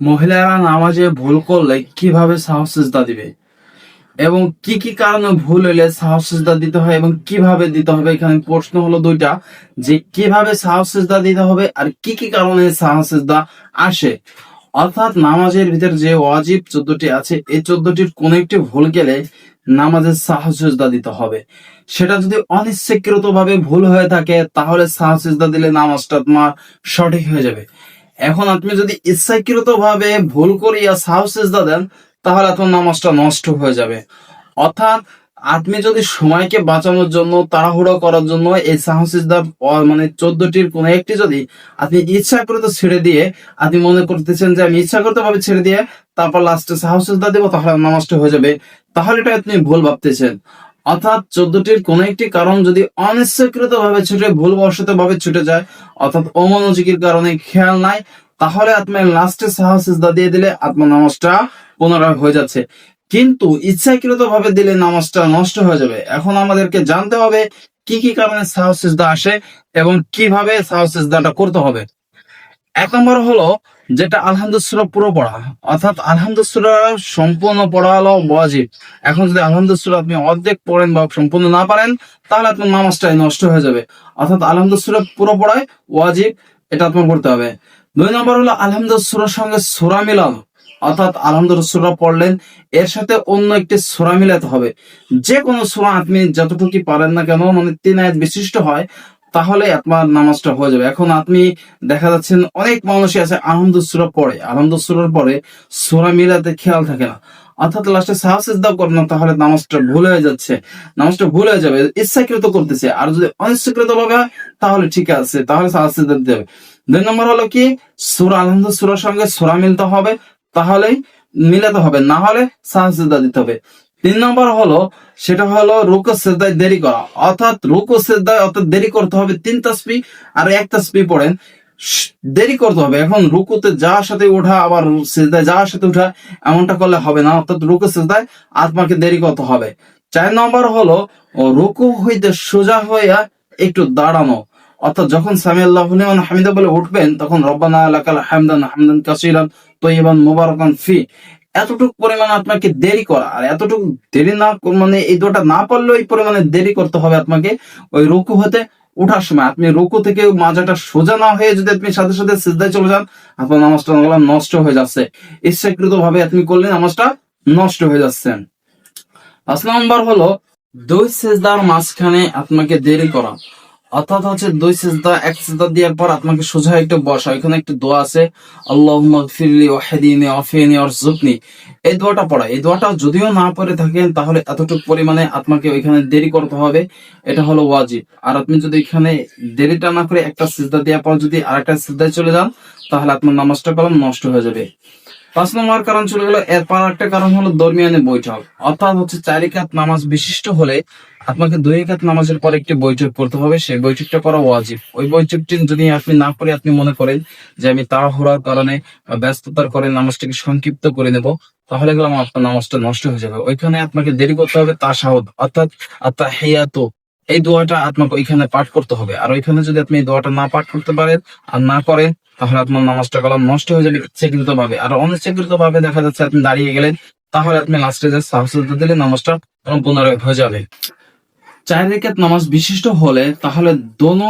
মহিলারা নামাজে ভুল করলে কীভাবে সাহস সাহসিজদা দিবে? এবং কি কি কারণে ভুল হলে সাহসিজদা দিতে হয় এবং কীভাবে দিতে হবে? এখানে প্রশ্ন হলো দুইটা, যে কীভাবে সাহস সাহসিজদা দিতে হবে আর কি কি কারণে সাহস সাহসিজদা আসে? অর্থাৎ নামাজের ভিতর যে ওয়াজিব চোদ্দটি আছে, এই চোদ্দটির কোন একটি ভুল গেলে নামাজের সাহস সাহসিজদা দিতে হবে। সেটা যদি অনিচ্ছাকৃত ভাবে ভুল হয়ে থাকে, তাহলে সাহস সাহসিজদা দিলে নামাজটা তোমার সঠিক হয়ে যাবে। এখন আপনি যদি ইচ্ছাকৃত ভাবে ভুল করিয়া সাহসিজদা দেন, তাহলে আপনার নামাজটা নষ্ট হয়ে যাবে। অর্থাৎ আপনি যদি সময়কে বাঁচানোর জন্য, তাড়াহুড়ো করার জন্য এই সাহসিজদা মানে চোদ্দটির কোন একটি যদি আপনি ইচ্ছাকৃত ছেড়ে দিয়ে, আপনি মনে করতেছেন যে আমি ইচ্ছাকৃত ভাবে ছেড়ে দিয়ে তারপর লাস্টে সাহসিজদা দেবো, তাহলে নামাজটা হয়ে যাবে। তাহলে এটা আপনি ভুল ভাবতেছেন। অর্থাৎ চোদ্দটির কোন একটি কারণ যদি অনিচ্ছাকৃত ভাবে ছুটে ভুলবশত ভাবে ছুটে যায়, অর্থাৎ অমনোযোগীর কারণে খেয়াল নাই, তাহলে আপনার লাস্টে সাহসিজদা দিয়ে দিলে আপনার নামাজটা পুনরায় হয়ে যাচ্ছে। কিন্তু ইচ্ছাকৃত ভাবে দিলে নামাজটা নষ্ট হয়ে যাবে। এখন আমাদেরকে জানতে হবে কি কি কারণে সাহসিজদা আসে এবং কীভাবে সাহসিজদাটা করতে হবে। এক নম্বর হলো যেটা আলহামদুসুরা পুরো পড়া। অর্থাৎ আলহামদুসুরা সম্পূর্ণ পড়া হলো ওয়াজিব এখন যদি আলহামদুসুরা আপনি অর্ধেক পড়েন বা সম্পূর্ণ না পারেন, তাহলে আপনার নামাজটাই নষ্ট হয়ে যাবে। অর্থাৎ আলহামদুসুরা পুরো পড়ায় ওয়াজিব এটা আপনার করতে হবে। দুই নম্বর হলো আলহামদুসুরার সঙ্গে সুরা মিলানো। অর্থাৎ আলহামদুসুরা পড়লেন, এর সাথে অন্য একটি সুরা মিলাতে হবে। যে কোনো সুরা আপনি যতটুকু পারেন না কেন মানে তিন আয়াত বিশিষ্ট হয় তাহলে আপনার নামাজটা হয়ে যাবে। এখন আপনি দেখা যাচ্ছেন অনেক মানুষই আছে আলহামদুসুরা পড়ে। আলহামদুসুরার পরে সুরা মিলাতে খেয়াল থাকে না। অর্থাৎ লাস্টে সাহসিজদাও করে না, তাহলে নামাজটা ভুল হয়ে যাচ্ছে। নামাজটা ভুল হয়ে যাবে, ইচ্ছাকৃত করতেছে। আর যদি অনিচ্ছাকৃত ভাবে তাহলে ঠিক আছে, তাহলে সাহসিজদা দিতে হবে। দুই নম্বর হলো কি, সুরা আলহামদ সুরার সঙ্গে সুরা মিলতে হবে, তাহলেই মিলাতে হবে। না হলে সাহসিজদা দিতে হবে। তিন নম্বর হলো, সেটা হলো রুকু সেদ্দায় দেরি করা। অর্থাৎ রুকু সেদ্দায় অর্থাৎ দেরি করতে হবে তিন তাসবি আর এক তাসবি পড়েন। দেরি করতে হবে। এখন রুকুতে যার সাথে ওঠা আবার সেজদায় যার সাথে ওঠা এমনটা করলে হবে না। অর্থাৎ রুকু সেজদায় আপনাকে দেরি করতে হবে। চার নম্বর হলো রুকু হইতে সোজা হইয়া একটু দাঁড়ানো। অর্থাৎ যখন সামি আল্লাহ হামিদা বলে উঠবেন, তখন রব্বানা লাকাল হামদান হামদান কাসিরান তৈবান মুবারকান ফি। এতটুকু পরিমাণে আপনাকে দেরি করা, আর এতটুকু দেরি না মানে এই দুটা না পারলেও এই পরিমাণে দেরি করতে হবে আপনাকে ওই রুকু হতে ওঠার সময়। আপনি রুকু থেকে মাজাটা সোজা না হয়ে যদি আপনি সাথে সাথে সিজদায় চলে যান, আপনার নামাজটা নামাজ নষ্ট হয়ে যাচ্ছে। ইচ্ছাকৃত ভাবে আপনি করলে নামাজটা নষ্ট হয়ে যাচ্ছে। পাঁচ নম্বর হলো, দুই সেজদার মাঝখানে আপনাকে দেরি করা। অর্থাৎ হচ্ছে দুই এক দেওয়ার পর আপনাকে সোজা একটু বসা, এখানে একটু দোয়া আছে ওয়ারজুকনি এই দোয়াটা পড়া। এই দোয়াটা যদিও না পড়ে থাকেন, তাহলে এতটুকু পরিমাণে আপনাকে ওইখানে দেরি করতে হবে। এটা হলো ওয়াজিব। আর আপনি যদি এখানে দেরিটা না করে একটা সিজদা দেওয়ার পর যদি আরেকটা সিজদায় চলে যান, তাহলে আপনার নামাজটা কলম নষ্ট হয়ে যাবে। পাঁচ নম্বর কারণ চলে গেল, এরপর একটা কারণ হলো দরমিয়ানে বৈঠক। অর্থাৎ হচ্ছে চার একাত নামাজ বিশিষ্ট হলে আপনাকে দুই একাত নামাজের পর একটি বৈঠক করতে হবে। সেই বৈঠকটা করা ওয়াজিব। ওই বৈঠকটি যদি আপনি না করে, আপনি মনে করেন যে আমি তাড়াহুড়ার কারণে ব্যস্ততার কারণে নামাজটাকে সংক্ষিপ্ত করে নেব, তাহলে গেলাম আপনার নামাজটা নষ্ট হয়ে যাবে। ওইখানে আপনাকে দেরি করতে হবে তা সাহদ অর্থাৎ আত্মা হেয়াত এই দোয়াটা আপনাকে ওইখানে পাঠ করতে হবে। আর ওইখানে যদি আপনি এই দোয়াটা না পাঠ করতে পারেন আর না করেন, তাহলে আপনার নামাজটা কলম নষ্ট হয়ে যাবে ইচ্ছাকৃত ভাবে আর অনিচ্ছাকৃত ভাবে দেখা যাচ্ছে আপনি দাঁড়িয়ে গেলেন, তাহলে আপনি লাস্টে যে সাহস দিলে নামাজটা পুনরায় হয়ে যাবে চার রেখাত নামাজ বিশিষ্ট হলে তাহলে দোনো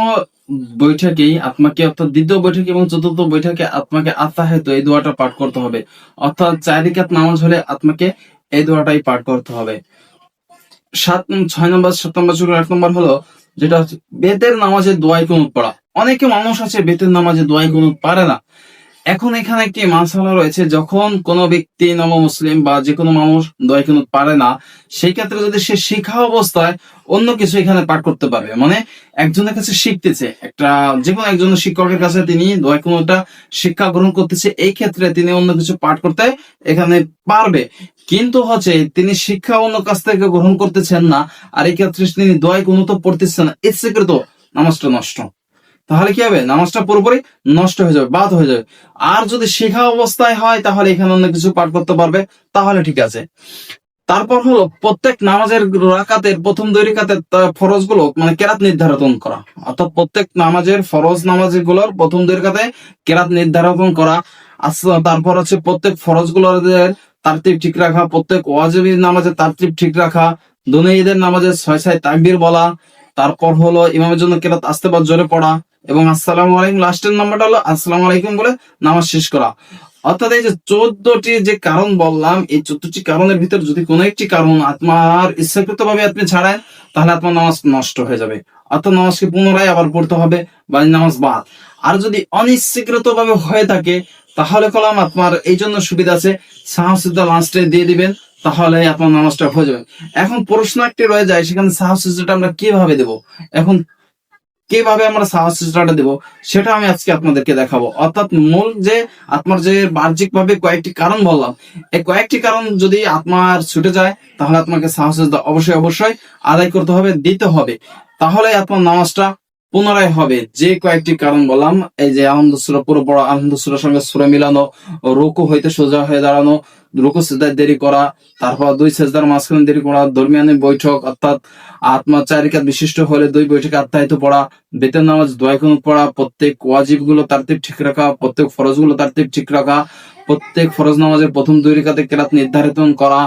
বৈঠকেই আপনাকে অর্থাৎ দ্বিতীয় বৈঠক এবং চতুর্থ বৈঠকে আপনাকে আত্মাহিত এই দোয়াটা পাঠ করতে হবে। অর্থাৎ চার রেখাত নামাজ হলে আপনাকে এই দোয়াটাই পাঠ করতে হবে। সাত, ছয় নম্বর, সাত নম্বর চুরি আট নম্বর হলো যেটা হচ্ছে বেতের নামাজে দোয়াই কুনুত পড়া। অনেকে মানুষ আছে বেতের নামাজে দোয়াই কুনুত পারে না। এখন এখানে একটি মাসালা রয়েছে, যখন কোনো ব্যক্তি নব মুসলিম বা যে কোনো মানুষ দোয়াই কুনুত পারে না, সেই ক্ষেত্রে যদি সে শিখা অবস্থায় অন্য কিছু এখানে পাঠ করতে পারবে। মানে একজনের কাছে শিখতেছে, একটা যে কোনো একজন শিক্ষকের কাছে তিনি কুনুতটা শিক্ষা গ্রহণ করতেছে, এই ক্ষেত্রে তিনি অন্য কিছু পাঠ করতে এখানে পারবে। কিন্তু হচ্ছে তিনি শিক্ষা অন্য কাছ থেকে গ্রহণ করতেছেন না, আর এই ক্ষেত্রে তিনি দোয়াই কোনো তো পড়তেছেন না। ইচ্ছাকৃত নামাজটা নষ্ট। তাহলে কি হবে? নামাজটা পুরোপুরি নষ্ট হয়ে যাবে, বাদ হয়ে যাবে। আর যদি শেখা অবস্থায় হয়, তাহলে এখানে অন্য কিছু পাঠ করতে পারবে। তাহলে ঠিক আছে। তারপর হলো প্রত্যেক নামাজের রাকাতের প্রথম দুই রাকাতের ফরজগুলো মানে কেরাত নির্ধারণ করা। অর্থাৎ প্রত্যেক নামাজের ফরজ নামাজগুলোর প্রথম দুই রাকাতে কেরাত নির্ধারণ করা। তারপর হচ্ছে প্রত্যেক ফরজগুলোর তারতিব ঠিক রাখা, প্রত্যেক ওয়াজিবি নামাজের তারতিব ঠিক রাখা দুনে ঈদের নামাজের ছয় ছয় তাকবির বলা, তারপর হলো ইমামের জন্য কেরাত আসতে বা জোরে পড়া এবং আসসালামু আলাইকুম লাস্টের নাম্বারটা হলো আসসালামু আলাইকুম বলে নামাজ শেষ করা। অর্থাৎ এই যে চোদ্দটি যে কারণ বললাম, এই চোদ্দটি কারণের ভিতর যদি কোনো একটি কারণ আপনার ইচ্ছাকৃত ভাবে আপনি ছাড়েন, তাহলে আপনার নামাজ নষ্ট হয়ে যাবে। অর্থাৎ নামাজকে পুনরায় আবার পড়তে হবে বা নামাজ বাদ। আর যদি অনিচ্ছাকৃত ভাবে হয়ে থাকে, তাহলে কলাম আপনার এই জন্য সুবিধা আছে সাহসিদ্ধা লাস্টে দিয়ে দিবেন, তাহলে আপনার নামাজটা হয়ে যাবে। এখন প্রশ্ন একটি রয়ে যায়, সেখানে সাহসিদ্ধটা আমরা কীভাবে দেব? এখন কীভাবে আমরা সাহসিদ্ধটা দেব, সেটা আমি আজকে আপনাদেরকে দেখাবো। অর্থাৎ মূল যে আত্মার যে বাহ্যিক ভাবে কয়েকটি কারণ বললাম, এই কয়েকটি কারণ যদি আত্মার ছুটে যায়, তাহলে আপনাকে সাহস অবশ্যই অবশ্যই আদায় করতে হবে, দিতে হবে। তাহলে আপনার নামাজটা পুনরায় হবে। যে কয়েকটি কারণ বললাম, এই যে আনন্দ সুরা, পুরো পড়া আনন্দ সুরার সঙ্গে সুরা মিলানো, রুকু হইতে সোজা হয়ে দাঁড়ানো, রুকু সেজদায় দেরি করা, তারপর দুই সেজদার মাঝখানে দেরি করা দরমিয়ানে বৈঠক, অর্থাৎ আত্মা চারিকাত বিশিষ্ট হলে দুই বৈঠকে আত্মায়িত পড়া বেতন নামাজ দোয়া কুনুত পড়া, প্রত্যেক ওয়াজিবগুলো তারতিব ঠিক রাখা, প্রত্যেক ফরজগুলো তারতিব ঠিক রাখা, প্রত্যেক ফরজ নামাজের প্রথম দুই রেখাতে কেরাত নির্ধারিত করা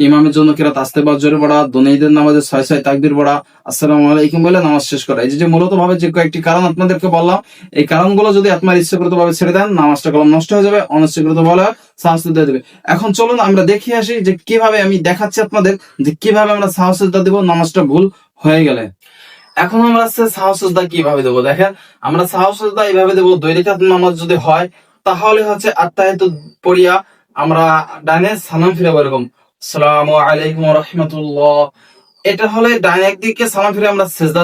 ইমামের জন্য কেরাত আসতে বা জোরে পড়া দোনাইদের নামাজে ছয় ছয় তাকবির পড়া। আসসালামু আলাইকুম বলে নামাজ শেষ করা। এই যে- মূলত ভাবে যে কয়েকটি কারণ আপনাদেরকে বললাম, এই কারণগুলো যদি আপনার ইচ্ছাকৃত ভাবে ছেড়ে দেন, নামাজটা কলম নষ্ট হয়ে যাবে, অনিচ্ছাকৃত বলে সাহস দিয়ে দেবে। এখন চলুন আমরা দেখে আসি যে কীভাবে আমি দেখাচ্ছি আপনাদের যে কীভাবে আমরা সাহস দেব, নামাজটা ভুল হয়ে গেলে। এখন আমরা সাহসদা কীভাবে দেবো? দেখেন, আমরা সাহসদা এইভাবে দেবো, দুই রেখাত নামাজ যদি হয়, তাহলে হচ্ছে আত্মাহিত পড়িয়া আমরা ডানে সালাম ফিরে এরকম। আলাইকুম এটা হলে ডাইন একদিকে সালাম ফিরে আমরা সেজদা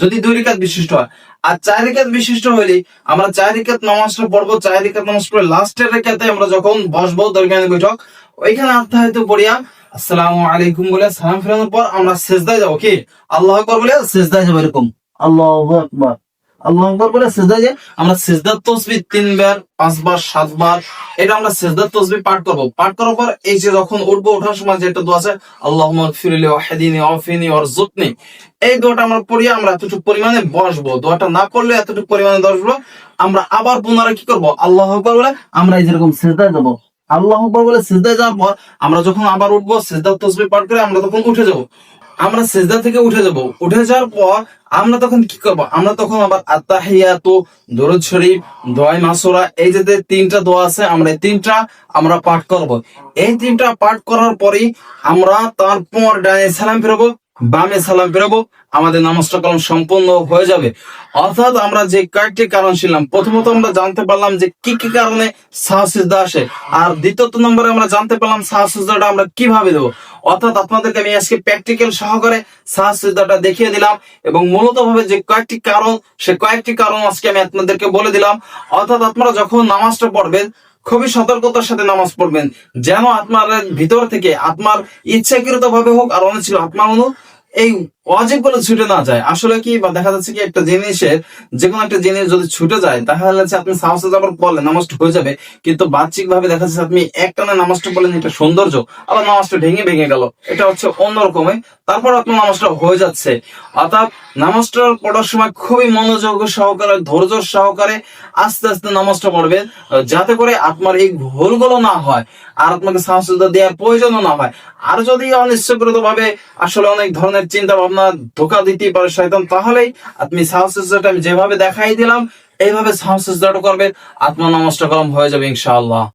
যদি দুই রেখাত বিশিষ্ট হয়। আর চার রেখাত বিশিষ্ট হইলে আমরা চার রেখাত নামাজটা পড়ব, চার রেখাত নামাজ পড়ে লাস্টের রেখাতে আমরা যখন বসবো দরমিয়ানি বৈঠক, ওইখানে আত্মাহিত পড়িয়া আসসালামু আলাইকুম বলে সালাম ফেরানোর পর আমরা সেজদায় যাব, কি? আল্লাহ আকবর বলে সেজদায় যাব এরকম। আল্লাহ আকবর। আল্লাহ আকবর বলে সেজদায় যে আমরা সেজদার তসবি তিনবার, পাঁচবার, সাতবার, এটা আমরা সেজদার তসবি পাঠ করব। পাঠ করার পর এই যে যখন উঠবো, ওঠার সময় যেটা দোয়া আছে আল্লাহ ফিরলি ওয়াফিনি ওয়ারজুকনি এই দোয়াটা আমরা পড়িয়ে আমরা এতটুকু পরিমাণে বসবো। দোয়াটা না পড়লে এতটুকু পরিমাণে বসবো। আমরা আবার পুনরায় কি করব? আল্লাহ আকবর বলে আমরা এই যেরকম সেজদায় যাব। আল্লাহ আকবর বলে সিজদায় যাওয়ার পর আমরা যখন আবার উঠবো, সিজদার তসবি পাঠ করে আমরা তখন উঠে যাব। আমরা সিজদা থেকে উঠে যাব। উঠে যাওয়ার পর আমরা তখন কি করব? আমরা তখন আবার আত্তাহিয়াতু, দরুদ শরীফ দোয়াই মাসুরা এই যে তিনটা দোয়া আছে, আমরা এই তিনটা আমরা পাঠ করব। এই তিনটা পাঠ করার পরেই আমরা তারপর ডানে সালাম ফিরবো, বামে সালাম ফিরবো, আমাদের নামাজটা কলম সম্পূর্ণ হয়ে যাবে। অর্থাৎ আমরা যে কয়েকটি কারণ ছিলাম প্রথমত আমরা জানতে পারলাম যে কি কি কারণে সাহসিজদা আসে। আর দ্বিতীয়ত নম্বরে আমরা জানতে পারলাম সাহসিজদাটা আমরা কীভাবে দেবো। অর্থাৎ আপনাদেরকে আমি আজকে প্র্যাকটিক্যাল সহকারে সাহসিদ্ধাটা দেখিয়ে দিলাম এবং মূলত ভাবে যে কয়েকটি কারণ, সে কয়েকটি কারণ আজকে আমি আপনাদেরকে বলে দিলাম। অর্থাৎ আপনারা যখন নামাজটা পড়বেন, খুবই সতর্কতার সাথে নামাজ পড়বেন, যেন আত্মার ভিতর থেকে আত্মার ইচ্ছাকৃত ভাবে হোক আর অনেক ছিল আপনার এই অজীবগুলো ছুটে না যায়। আসলে কি বা দেখা যাচ্ছে কি একটা জিনিসের যে কোনো একটা জিনিস যদি ছুটে যায়, তাহলে হচ্ছে আপনি সাহসে যাবার পড়লে নামাজটা হয়ে যাবে। কিন্তু বাহ্যিক ভাবে দেখা যাচ্ছে আপনি একটানা নামাজটা পড়লেন এটা সৌন্দর্য, আবার নামাজটা ভেঙে ভেঙে গেল। এটা হচ্ছে অন্যরকমে তারপর আপনার নামাজটা হয়ে যাচ্ছে। অর্থাৎ নামাজটা পড়ার সময় খুবই মনোযোগ সহকারে, ধৈর্য সহকারে আস্তে আস্তে নামাজটা পড়বেন, যাতে করে আপনার এই ভুলগুলো না হয়, আর আপনাকে সাহস দেওয়ার প্রয়োজনও না হয়। আর যদি অনিশ্চয়কৃত ভাবে আসলে অনেক ধরনের চিন্তা ভাবনা ধোকা দিতে পারে শয়তান। তাহলেই আপনি সাহস আমি যেভাবে দেখাই দিলাম, এইভাবে সাহস করবেন আত্মা কলম হয়ে যাবে ইনশাআল্লাহ।